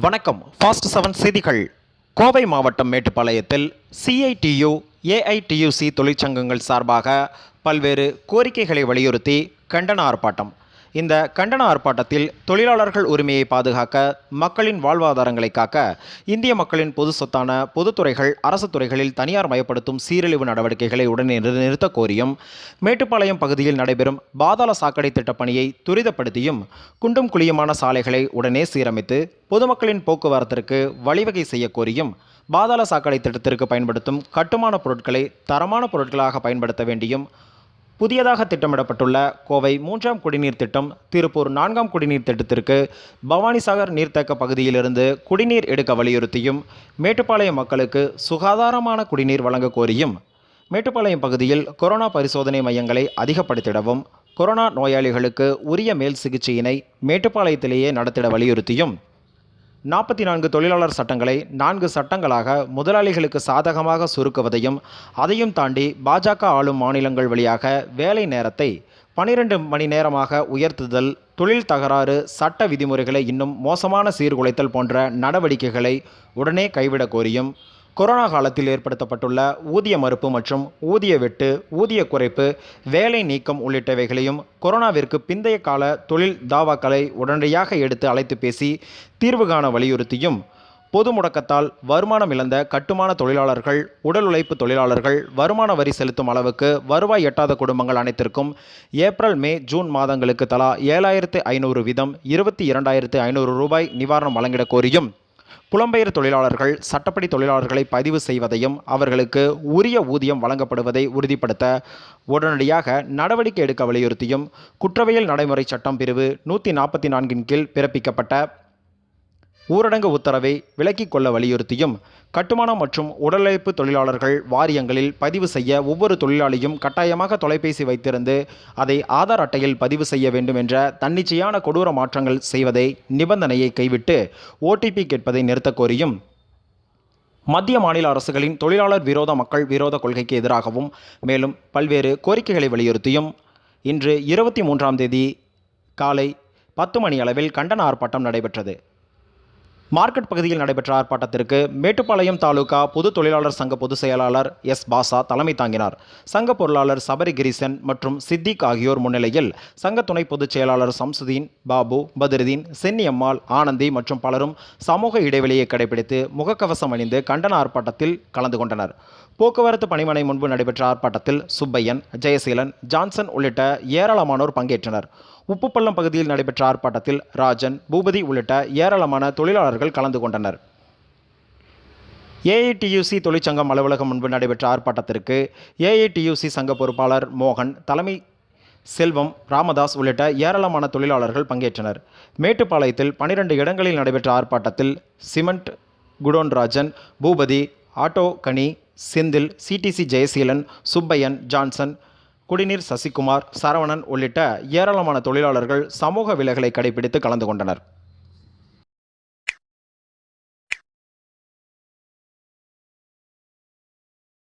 வணக்கம். Fast seven செய்திகள். கோவை மாவட்டம் மேட்டுப்பாளையத்தில் சிஐடியு ஏஐடியுசி தொழிற்சங்கங்கள் சார்பாக பல்வேறு கோரிக்கைகளை வலியுறுத்தி கண்டன ஆர்ப்பாட்டம். இந்த கண்டன ஆர்ப்பாட்டத்தில் தொழிலாளர்கள் உரிமையை பாதுகாக்க மக்களின் வாழ்வாதாரங்களை காக்க இந்திய மக்களின் பொது சொத்தான பொதுத்துறைகள் அரசு துறைகளில் தனியார் மயப்படுத்தும் சீரழிவு நடவடிக்கைகளை உடனே நிறு- நிறுத்தக் கோரியும் மேட்டுப்பாளையம் பகுதியில் நடைபெறும் பாதாள சாக்கடை திட்டப் பணியை துரிதப்படுத்தியும் குண்டும் குழியுமான சாலைகளை உடனே சீரமைத்து பொதுமக்களின் போக்குவரத்திற்கு வழிவகை செய்ய கோரியும் பாதாள சாக்கடை திட்டத்திற்கு பயன்படுத்தும் கட்டுமான பொருட்களை தரமான பொருட்களாக பயன்படுத்த வேண்டியும் புதியதாக திட்டமிடப்பட்டுள்ள கோவை மூன்றாம் குடிநீர் திட்டம் திருப்பூர் நான்காம் குடிநீர் திட்டத்திற்கு பவானிசாகர் நீர்த்தேக்க பகுதியிலிருந்து குடிநீர் எடுக்க வலியுறுத்தியும் மேட்டுப்பாளையம் மக்களுக்கு சுகாதாரமான குடிநீர் வழங்க கோரியும். மேட்டுப்பாளையம் பகுதியில் கொரோனா பரிசோதனை மையங்களை அதிகப்படுத்திடவும் கொரோனா நோயாளிகளுக்கு உரிய மேல் சிகிச்சையினை மேட்டுப்பாளையத்திலேயே நடத்திட வலியுறுத்தியும். நாற்பத்தி நான்கு தொழிலாளர் சட்டங்களை நான்கு சட்டங்களாக முதலாளிகளுக்கு சாதகமாக சுருக்குவதையும் அதையும் தாண்டி பாஜக ஆளும் மாநிலங்கள் வழியாக வேலை நேரத்தை பனிரெண்டு மணி நேரமாக உயர்த்துதல் தொழில் தகராறு சட்ட விதிமுறைகளை இன்னும் மோசமான சீர்குலைத்தல் போன்ற நடவடிக்கைகளை உடனே கைவிடக் கோரியும். கொரோனா காலத்தில் ஏற்படுத்தப்பட்டுள்ள ஊதிய மறுப்பு மற்றும் ஊதிய வெட்டு ஊதிய குறைப்பு வேலை நீக்கம் உள்ளிட்டவைகளையும் கொரோனாவிற்கு பிந்தைய கால தொழில் தாவாக்களை உடனடியாக எடுத்து அழைத்து பேசி தீர்வு காண வலியுறுத்தியும் பொது முடக்கத்தால் வருமானம் இழந்த கட்டுமான தொழிலாளர்கள் உடல் உழைப்பு தொழிலாளர்கள் வருமான வரி செலுத்தும் அளவுக்கு வருவாய் எட்டாத குடும்பங்கள் அனைத்திற்கும் ஏப்ரல் மே ஜூன் மாதங்களுக்கு தலா ஏழாயிரத்து ஐநூறு வீதம் இருபத்தி இரண்டாயிரத்து ஐநூறு ரூபாய் நிவாரணம் வழங்கிட கோரியும் புலம்பெயர் தொழிலாளர்கள் சட்டப்படி தொழிலாளர்களை பதிவு செய்வதையும் அவர்களுக்கு உரிய ஊதியம் வழங்கப்படுவதை உறுதிப்படுத்த உடனடியாக நடவடிக்கை எடுக்க வலியுறுத்தியும் குற்றவியல் நடைமுறை சட்டம் பிரிவு நூற்றி நாற்பத்தி நான்கின் கீழ் பிறப்பிக்கப்பட்ட ஊரடங்கு உத்தரவை விலக்கிக் கொள்ள வலியுறுத்தியும் கட்டுமானம் மற்றும் உடலழைப்பு தொழிலாளர்கள் வாரியங்களில் பதிவு செய்ய ஒவ்வொரு தொழிலாளியும் கட்டாயமாக தொலைபேசி வைத்திருந்து அதை ஆதார் அட்டையில் பதிவு செய்ய வேண்டும் என்ற தன்னிச்சையான கொடூர மாற்றங்கள் செய்வதை நிபந்தனையை கைவிட்டு ஓடிபி கேட்பதை நிறுத்தக் கோரியும். மத்திய மாநில அரசுகளின் தொழிலாளர் விரோத மக்கள் விரோத கொள்கைக்கு எதிராகவும் மேலும் பல்வேறு கோரிக்கைகளை வலியுறுத்தியும் இன்று இருபத்தி மூன்றாம் தேதி காலை பத்து மணி அளவில் கண்டன ஆர்ப்பாட்டம் நடைபெற்றது. மார்க்கெட் பகுதியில் நடைபெற்ற ஆர்ப்பாட்டத்திற்கு மேட்டுப்பாளையம் தாலுகா பொது தொழிலாளர் சங்க பொதுச் செயலாளர் எஸ் பாசா தலைமை தாங்கினார். சங்க பொருளாளர் சபரி கிரிசன் மற்றும் சித்திக் ஆகியோர் முன்னிலையில் சங்க துணை பொதுச் செயலாளர் சம்சுதீன் பாபு பத்ருதீன் சென்னியம்மாள் ஆனந்தி மற்றும் பலரும் சமூக இடைவெளியை கடைபிடித்து முகக்கவசம் அணிந்து கண்டன ஆர்ப்பாட்டத்தில் கலந்து கொண்டனர். போக்குவரத்து பணிமனை முன்பு நடைபெற்ற ஆர்ப்பாட்டத்தில் சுப்பையன் ஜெயசீலன் ஜான்சன் உள்ளிட்ட ஏராளமானோர் பங்கேற்றனர். உப்புப்பள்ளம் பகுதியில் நடைபெற்ற ஆர்ப்பாட்டத்தில் ராஜன் பூபதி உள்ளிட்ட ஏராளமான தொழிலாளர்கள் கலந்து கொண்டனர். ஏஐடியூசி தொழிற்சங்கம் அலுவலகம் முன்பு நடைபெற்ற ஆர்ப்பாட்டத்திற்கு ஏஐடியூசி சங்க பொறுப்பாளர் மோகன் தலைமை செல்வம் ராமதாஸ் உள்ளிட்ட ஏராளமான தொழிலாளர்கள் பங்கேற்றனர். மேட்டுப்பாளையத்தில் பனிரெண்டு இடங்களில் நடைபெற்ற ஆர்ப்பாட்டத்தில் cement godown Rajan Bhupathi auto Kani Senthil CDC Jayaseelan Subbaiyan Johnson குடிநீர் சசிகுமார் சரவணன் உள்ளிட்ட ஏராளமான தொழிலாளர்கள் சமூக விலகலை கடைபிடித்து கலந்து கொண்டனர்.